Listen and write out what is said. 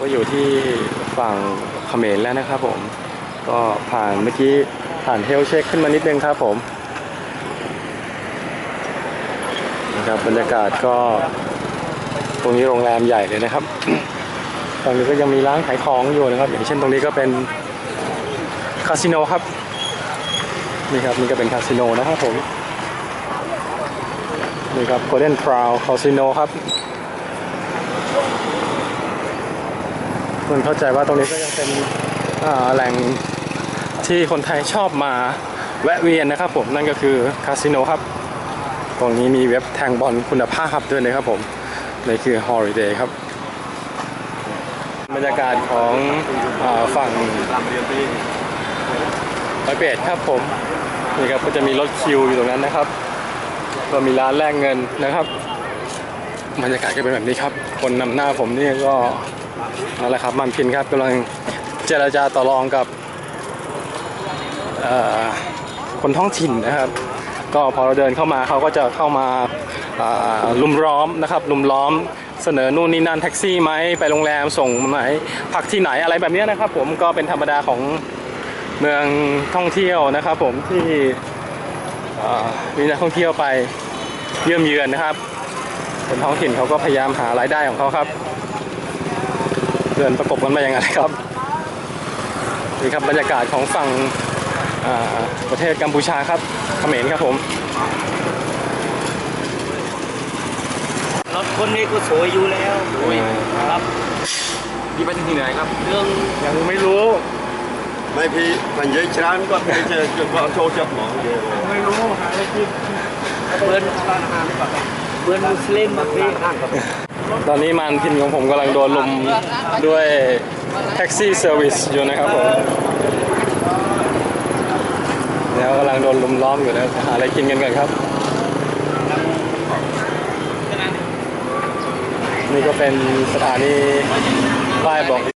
ก็อยู่ที่ฝั่งเขมรแล้วนะครับผม ก็ผ่านเมื่อกี้ผ่านเฮลเช็คขึ้นมานิดนึงครับผมนะครับบรรยากาศก็ตรงนี้โรงแรมใหญ่เลยนะครับตรงนี้ก็ยังมีร้านขายของอยู่นะครับ อย่างเช่นตรงนี้ก็เป็นคาสิโนครับนี่ครับนี่ก็เป็นคาสิโนนะครับผมนี่ครับ Golden Crown Casino ครับ เพื่อนเข้าใจว่าตรงนี้ก็ยังเป็นแหล่งที่คนไทยชอบมาแวะเวียนนะครับผมนั่นก็คือคาสิโนครับ ตรงนี้มีเว็บแทงบอลคุณภาพด้วยนะครับผมนี่คือ Holiday ครับ บรรยากาศของอฝั่งร้อยเปดครับผมนี่ครับก็จะมีรถคิวอยู่ตรงนั้นนะครับ ก็มีร้านแลกเงินนะครับ บรรยากาศก็เป็นแบบนี้ครับ คนนำหน้าผมนี่ก็ นั่นแหละครับมันพินครับกำลังเจรจาต่อรองกับคนท้องถิ่นนะครับ ก็พอเราเดินเข้ามาเขาก็จะเข้ามาลุมล้อมนะครับลุมล้อมเสนอนู่นนี่นั่นแท็กซี่ไหมไปโรงแรมส่งไหนพักที่ไหนอะไรแบบนี้นะครับ ผมก็เป็นธรรมดาของเมืองท่องเที่ยวนะครับ ผมที่มีนักท่องเที่ยวไปเยี่ยมเยือนนะครับคนท้องถิ่นเขาก็พยายามหารายได้ของเขาครับ เดินประกบกันมาอย่างไรครับนี่ครับบรรยากาศของฝั่งอ่าประเทศกัมพูชาครับเขมรครับผมรถคนนี้ก็สวยอยู่แล้วอุ้ยครับนี่ไปถึงที่ไหนครับ เรื่องยังไม่รู้ไม่พี่มันเยอะช้านก็ไม่เจอจนว่าโชว์จับหมอเยอะไม่รู้หาอะไรกินเพื่อนเพื่อนมุสลิมมาพี่ตอนนี้มันพินของผมกำลังโดนลุมด้วยแท็กซี่เซอร์วิสอยู่นะครับผมแล้วกำลังโดนลุมล้อมอยู่แล้วหาอะไรกินกันก่อนครับ นี่ก็เป็นสถานีป้ายบอก